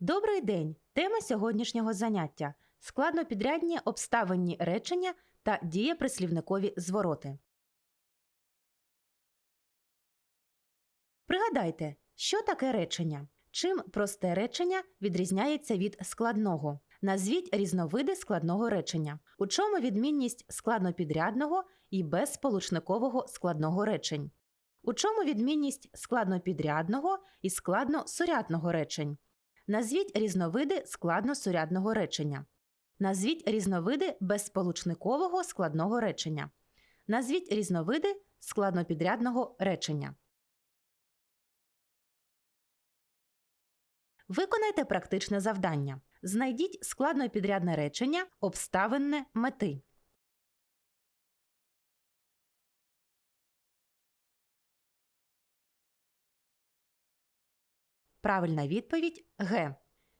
Добрий день! Тема сьогоднішнього заняття складнопідрядні обставинні речення та дієприслівникові звороти. Пригадайте, що таке речення? Чим просте речення відрізняється від складного? Назвіть різновиди складного речення. У чому відмінність складнопідрядного і безсполучникового складного речень? У чому відмінність складнопідрядного і складносурядного речень? Назвіть різновиди складносурядного речення. Назвіть різновиди безсполучникового складного речення. Назвіть різновиди складнопідрядного речення. Виконайте практичне завдання. Знайдіть складнопідрядне речення обставинне мети. Правильна відповідь Г.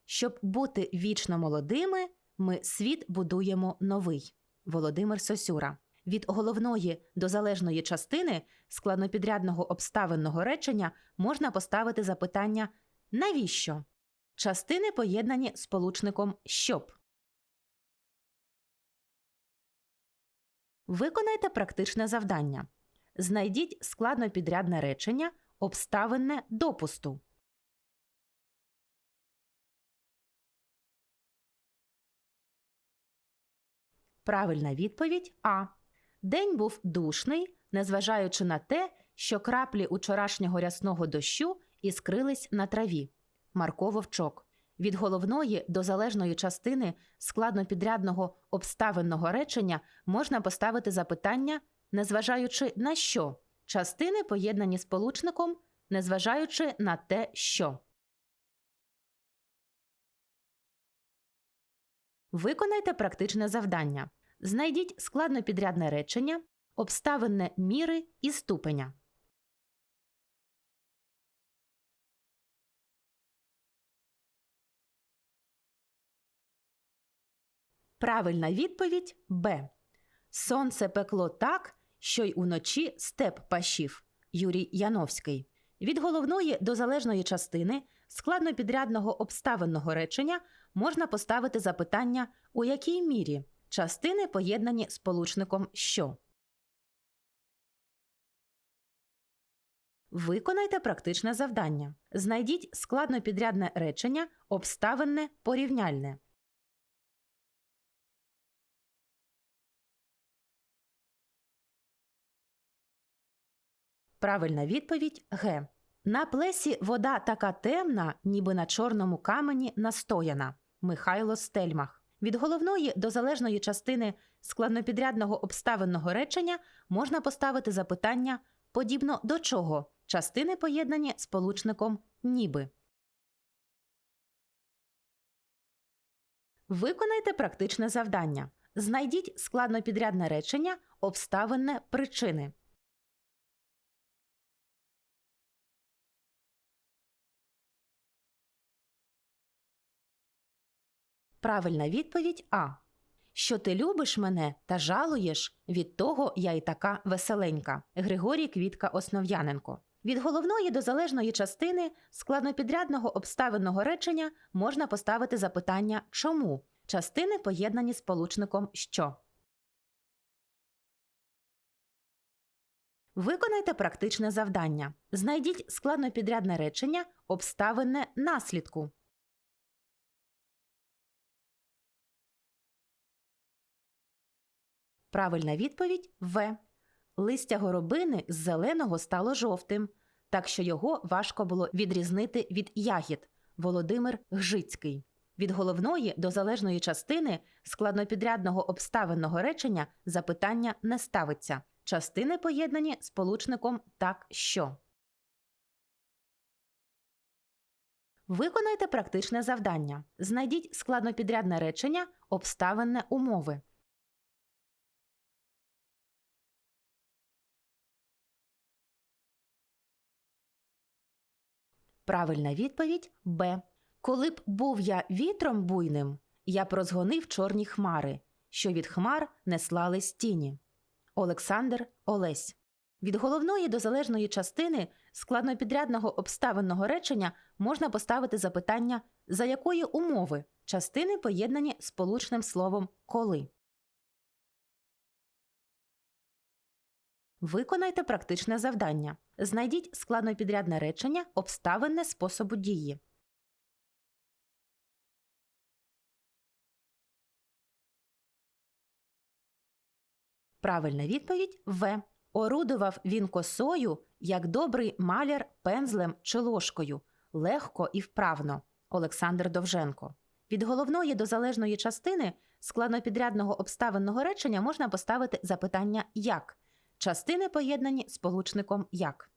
Щоб бути вічно молодими, ми світ будуємо новий. Володимир Сосюра. Від головної до залежної частини складнопідрядного обставинного речення можна поставити запитання навіщо? Частини поєднані сполучником щоб. Виконайте практичне завдання. Знайдіть складнопідрядне речення обставинне допусту. Правильна відповідь А. День був душний, незважаючи на те, що краплі учорашнього рясного дощу іскрились на траві. Марко Вовчок. Від головної до залежної частини складнопідрядного обставинного речення можна поставити запитання, незважаючи на що, частини поєднані сполучником, незважаючи на те, що. Виконайте практичне завдання. Знайдіть складнопідрядне речення, обставинне міри і ступеня. Правильна відповідь Б. Сонце пекло так, що й уночі степ пашів. Юрій Яновський. Від головної до залежної частини складнопідрядного обставинного речення можна поставити запитання, у якій мірі частини поєднані сполучником що. Виконайте практичне завдання. Знайдіть складнопідрядне речення обставинне порівняльне. Правильна відповідь Г. На плесі вода така темна, ніби на чорному камені настояна. Михайло Стельмах. Від головної до залежної частини складнопідрядного обставинного речення можна поставити запитання подібно до чого частини поєднані сполучником ніби. Виконайте практичне завдання. Знайдіть складнопідрядне речення обставинне причини. Правильна відповідь А. Що ти любиш мене та жалуєш, від того я й така веселенька. Григорій Квітка Основ'яненко. Від головної до залежної частини складнопідрядного обставинного речення можна поставити запитання чому частини поєднані сполучником що. Виконайте практичне завдання. Знайдіть складнопідрядне речення обставинне наслідку. Правильна відповідь В. Листя горобини з зеленого стало жовтим, так що його важко було відрізнити від ягід. Володимир Гжицький. Від головної до залежної частини складнопідрядного обставинного речення запитання не ставиться. Частини поєднані сполучником так що. Виконайте практичне завдання. Знайдіть складнопідрядне речення обставинне умови. Правильна відповідь Б. Коли б був я вітром буйним, я б розгонив чорні хмари, що від хмар не слались тіні. Олександр Олесь. Від головної до залежної частини складнопідрядного обставинного речення можна поставити запитання За якої умови частини поєднані сполучним словом коли. Виконайте практичне завдання. Знайдіть складнопідрядне речення обставинне способу дії. Правильна відповідь В. Орудував він косою, як добрий маляр пензлем чи ложкою, легко і вправно. Олександр Довженко. Від головної до залежної частини складнопідрядного обставинного речення можна поставити запитання як. Частини поєднані сполучником як.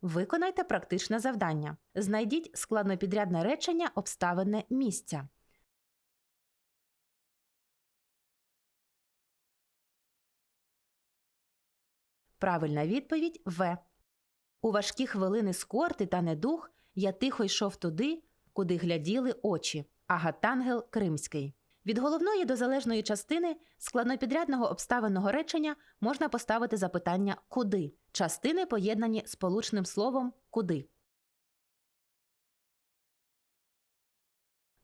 Виконайте практичне завдання. Знайдіть складнопідрядне речення обставине місця. Правильна відповідь В. У важкі хвилини скорти та недух я тихо йшов туди, куди гляділи очі. Агатангел Кримський. Від головної до залежної частини складнопідрядного обставинного речення можна поставити запитання куди. Частини поєднані сполучним словом куди.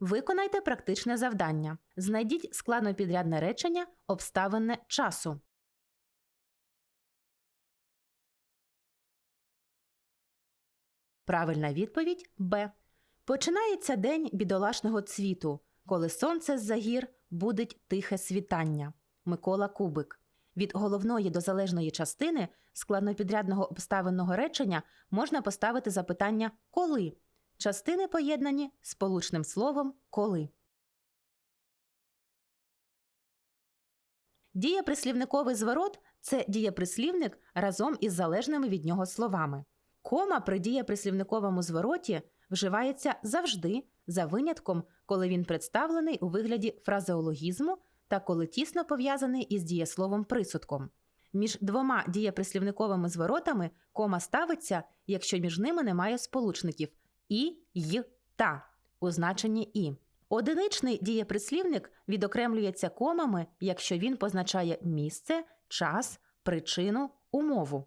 Виконайте практичне завдання. Знайдіть складнопідрядне речення обставинне часу. Правильна відповідь Б. Починається день бідолашного цвіту, коли сонце з-за гір будить тихе світання. Микола Кубик. Від головної до залежної частини складнопідрядного обставинного речення можна поставити запитання коли. Частини поєднані сполучним словом коли. Дієприслівниковий зворот це дієприслівник разом із залежними від нього словами. Кома при дієприслівниковому звороті вживається завжди, за винятком, коли він представлений у вигляді фразеологізму та коли тісно пов'язаний із дієсловом присудком. Між двома дієприслівниковими зворотами кома ставиться, якщо між ними немає сполучників і, й, та у значенні і. Одиничний дієприслівник відокремлюється комами, якщо він позначає місце, час, причину, умову.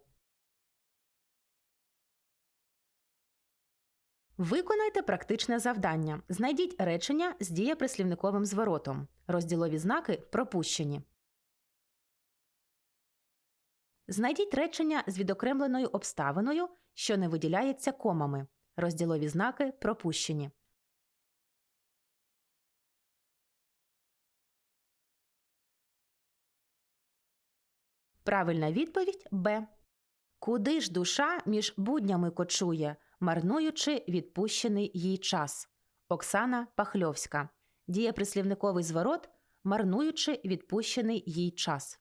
Виконайте практичне завдання. Знайдіть речення з дієприслівниковим зворотом. Розділові знаки пропущені. Знайдіть речення з відокремленою обставиною, що не виділяється комами. Розділові знаки пропущені. Правильна відповідь Б. Куди ж душа між буднями кочує, марнуючи відпущений їй час? Оксана Пахльовська. Дієприслівниковий зворот, марнуючи відпущений їй час.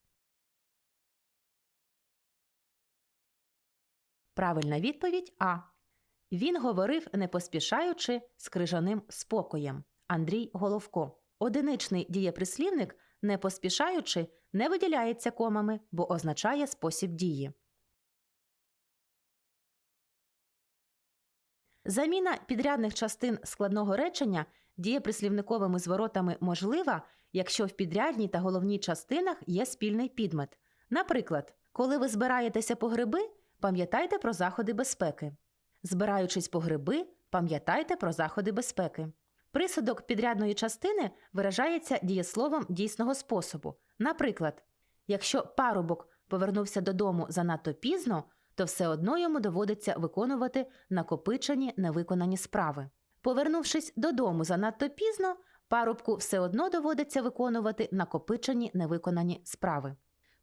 Правильна відповідь А. Він говорив, не поспішаючи з крижаним спокоєм. Андрій Головко. Одиничний дієприслівник, не поспішаючи, не виділяється комами, бо означає спосіб дії. Заміна підрядних частин складного речення дієприслівниковими зворотами можлива, якщо в підрядній та головній частинах є спільний підмет. Наприклад, коли ви збираєтеся по гриби, пам'ятайте про заходи безпеки. Збираючись по гриби, пам'ятайте про заходи безпеки. Присудок підрядної частини виражається дієсловом дійсного способу. Наприклад, якщо парубок повернувся додому занадто пізно, то все одно йому доводиться виконувати накопичені невиконані справи. Повернувшись додому занадто пізно, парубку все одно доводиться виконувати накопичені невиконані справи.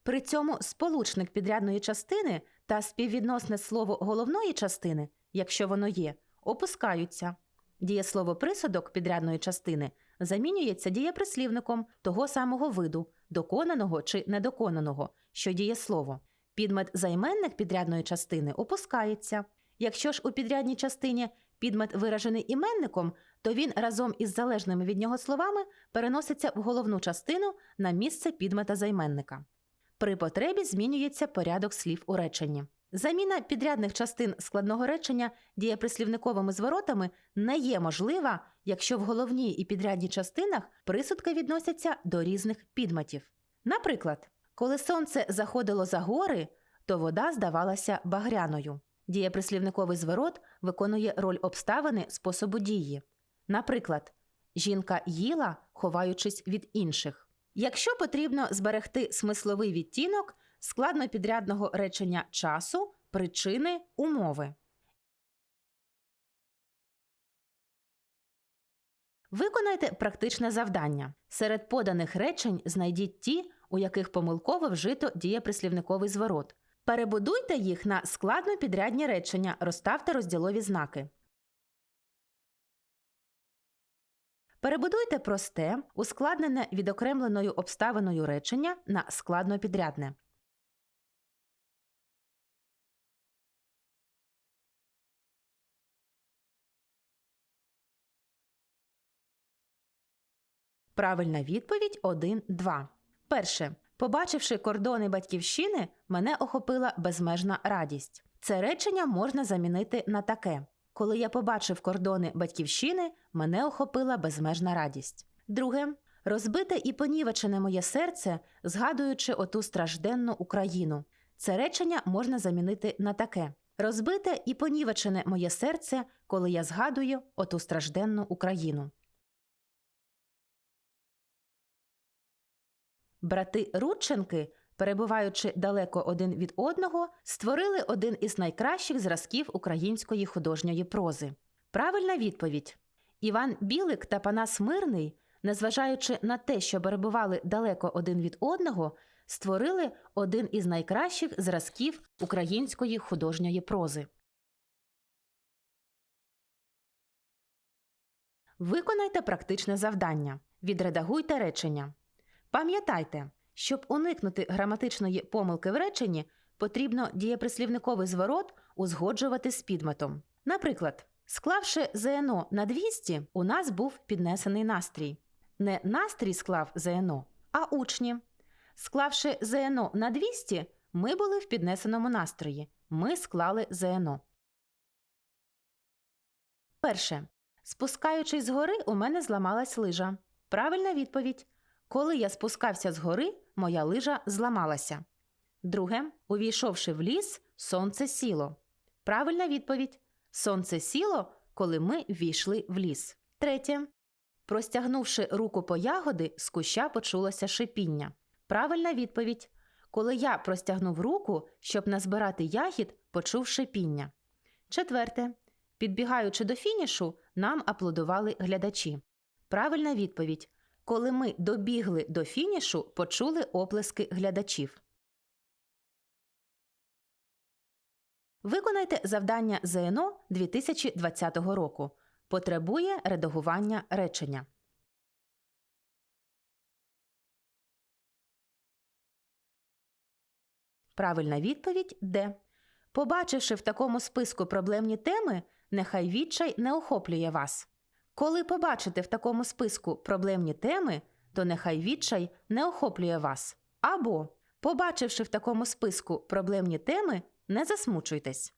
При цьому сполучник підрядної частини та співвідносне слово головної частини, якщо воно є, опускаються. Дієслово присудок підрядної частини замінюється дієприслівником того самого виду, доконаного чи недоконаного, що дієслово. Підмет займенник підрядної частини опускається. Якщо ж у підрядній частині підмет виражений іменником, то він разом із залежними від нього словами переноситься в головну частину на місце підмета займенника. При потребі змінюється порядок слів у реченні. Заміна підрядних частин складного речення дієприслівниковими зворотами не є можлива, якщо в головній і підрядній частинах присудки відносяться до різних підметів. Наприклад, коли сонце заходило за гори, то вода здавалася багряною. Дієприслівниковий зворот виконує роль обставини способу дії. Наприклад, жінка їла, ховаючись від інших. Якщо потрібно зберегти смисловий відтінок складнопідрядного речення часу, причини, умови. Виконайте практичне завдання. Серед поданих речень знайдіть ті, у яких помилково вжито дієприслівниковий зворот. Перебудуйте їх на складнопідрядні речення, розставте розділові знаки. Перебудуйте просте, ускладнене відокремленою обставиною речення на складнопідрядне. Правильна відповідь 1-2. Перше. Побачивши кордони батьківщини, мене охопила безмежна радість. Це речення можна замінити на таке: Коли я побачив кордони батьківщини, мене охопила безмежна радість. Друге. Розбите і понівечене моє серце, згадуючи оту стражденну Україну. Це речення можна замінити на таке: Розбите і понівечене моє серце, коли я згадую оту стражденну Україну. Брати Рудченки, перебуваючи далеко один від одного, створили один із найкращих зразків української художньої прози. Правильна відповідь: Іван Білик та Панас Мирний, незважаючи на те, що перебували далеко один від одного, створили один із найкращих зразків української художньої прози. Виконайте практичне завдання. Відредагуйте речення. Пам'ятайте, щоб уникнути граматичної помилки в реченні, потрібно дієприслівниковий зворот узгоджувати з підметом. Наприклад, склавши ЗНО на 200, у нас був піднесений настрій. Не настрій склав ЗНО, а учні. Склавши ЗНО на 200, ми були в піднесеному настрої. Ми склали ЗНО. Перше. Спускаючись з гори, у мене зламалась лижа. Правильна відповідь. Коли я спускався з гори, моя лижа зламалася. Друге, увійшовши в ліс, сонце сіло. Правильна відповідь: Сонце сіло, коли ми ввійшли в ліс. Третє. Простягнувши руку по ягоди, з куща почулося шипіння. Правильна відповідь: Коли я простягнув руку, щоб назбирати ягід, почув шипіння. Четверте. Підбігаючи до фінішу, нам аплодували глядачі. Правильна відповідь: коли ми добігли до фінішу, почули оплески глядачів. Виконайте завдання ЗНО 2020 року. Потребує редагування речення. Правильна відповідь Д. Побачивши в такому списку проблемні теми, нехай відчай не охоплює вас. Коли побачите в такому списку проблемні теми, то нехай відчай не охоплює вас. Або, побачивши в такому списку проблемні теми, не засмучуйтесь.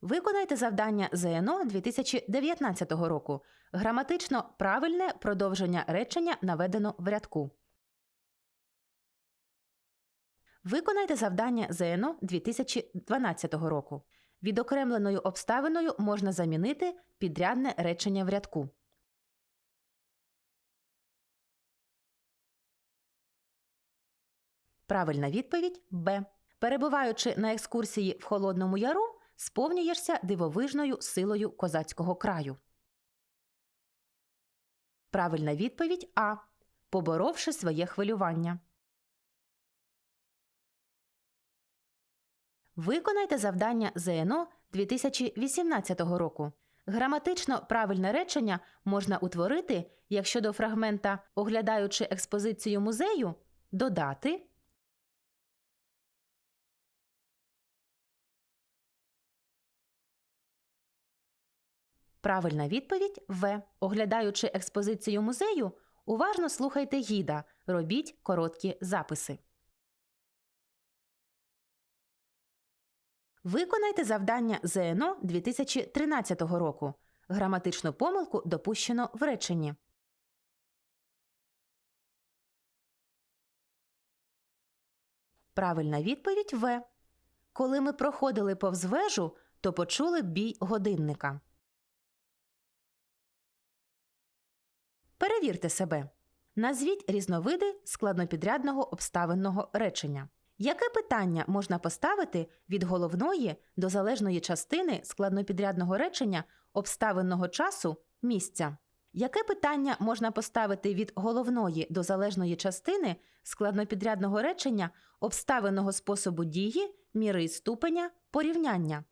Виконайте завдання ЗНО 2019 року. Граматично правильне продовження речення наведено в рядку. Виконайте завдання ЗНО 2012 року. Відокремленою обставиною можна замінити підрядне речення в рядку. Правильна відповідь Б. Перебуваючи на екскурсії в Холодному Яру, сповнюєшся дивовижною силою козацького краю. Правильна відповідь А. Поборовши своє хвилювання. Виконайте завдання ЗНО 2018 року. Граматично правильне речення можна утворити, якщо до фрагмента, оглядаючи експозицію музею, додати. Правильна відповідь В. Оглядаючи експозицію музею, уважно слухайте гіда, робіть короткі записи. Виконайте завдання ЗНО 2013 року. Граматичну помилку допущено в реченні. Правильна відповідь В. Коли ми проходили повз вежу, то почули бій годинника. Перевірте себе. Назвіть різновиди складнопідрядного обставинного речення. Яке питання можна поставити від головної до залежної частини складнопідрядного речення обставинного часу місця? Яке питання можна поставити від головної до залежної частини складнопідрядного речення обставинного способу дії, міри ступеня, порівняння?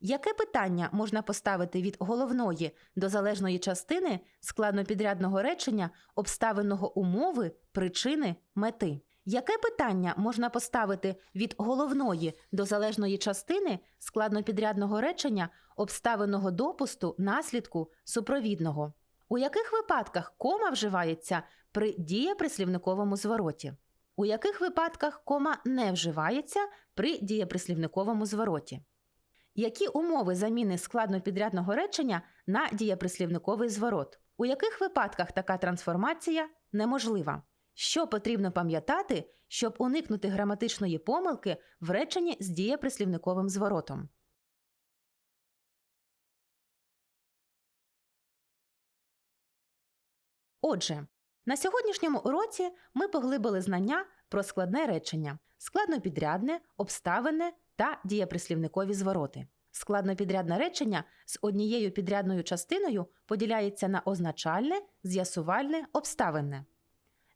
Яке питання можна поставити від головної до залежної частини складнопідрядного речення обставинного умови, причини, мети? Яке питання можна поставити від головної до залежної частини складнопідрядного речення обставинного допусту, наслідку, супровідного? У яких випадках кома вживається при дієприслівниковому звороті? У яких випадках кома не вживається при дієприслівниковому звороті? Які умови заміни складнопідрядного речення на дієприслівниковий зворот? У яких випадках така трансформація неможлива? Що потрібно пам'ятати, щоб уникнути граматичної помилки в реченні з дієприслівниковим зворотом? Отже, на сьогоднішньому уроці ми поглибили знання про складне речення, складнопідрядне, обставине та дієприслівникові звороти. Складнопідрядне речення з однією підрядною частиною поділяється на означальне, з'ясувальне, обставинне.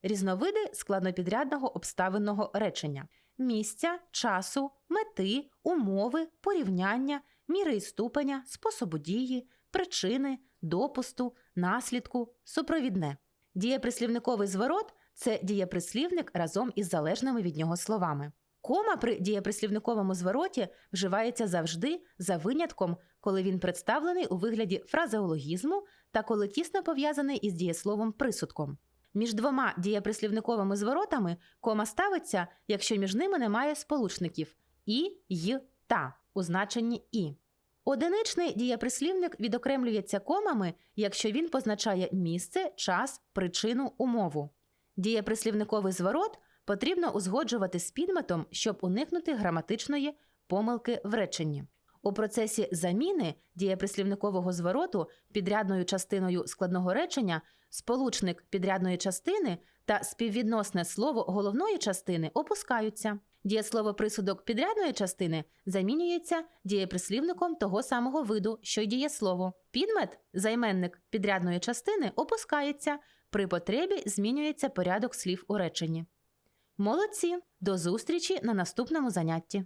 Різновиди складнопідрядного обставинного речення місця, часу, мети, умови, порівняння, міри і ступеня, способу дії, причини, допусту, наслідку, супровідне. Дієприслівниковий зворот це дієприслівник разом із залежними від нього словами. Кома при дієприслівниковому звороті вживається завжди за винятком, коли він представлений у вигляді фразеологізму та коли тісно пов'язаний із дієсловом присудком. Між двома дієприслівниковими зворотами кома ставиться, якщо між ними немає сполучників і, й, та у значенні і. Одиничний дієприслівник відокремлюється комами, якщо він позначає місце, час, причину, умову. Дієприслівниковий зворот потрібно узгоджувати з підметом, щоб уникнути граматичної помилки в реченні. У процесі заміни дієприслівникового звороту підрядною частиною складного речення сполучник підрядної частини та співвідносне слово головної частини опускаються. Дієслово присудок підрядної частини замінюється дієприслівником того самого виду, що й дієслово. Підмет, займенник підрядної частини, опускається. При потребі змінюється порядок слів у реченні. Молодці! До зустрічі на наступному занятті!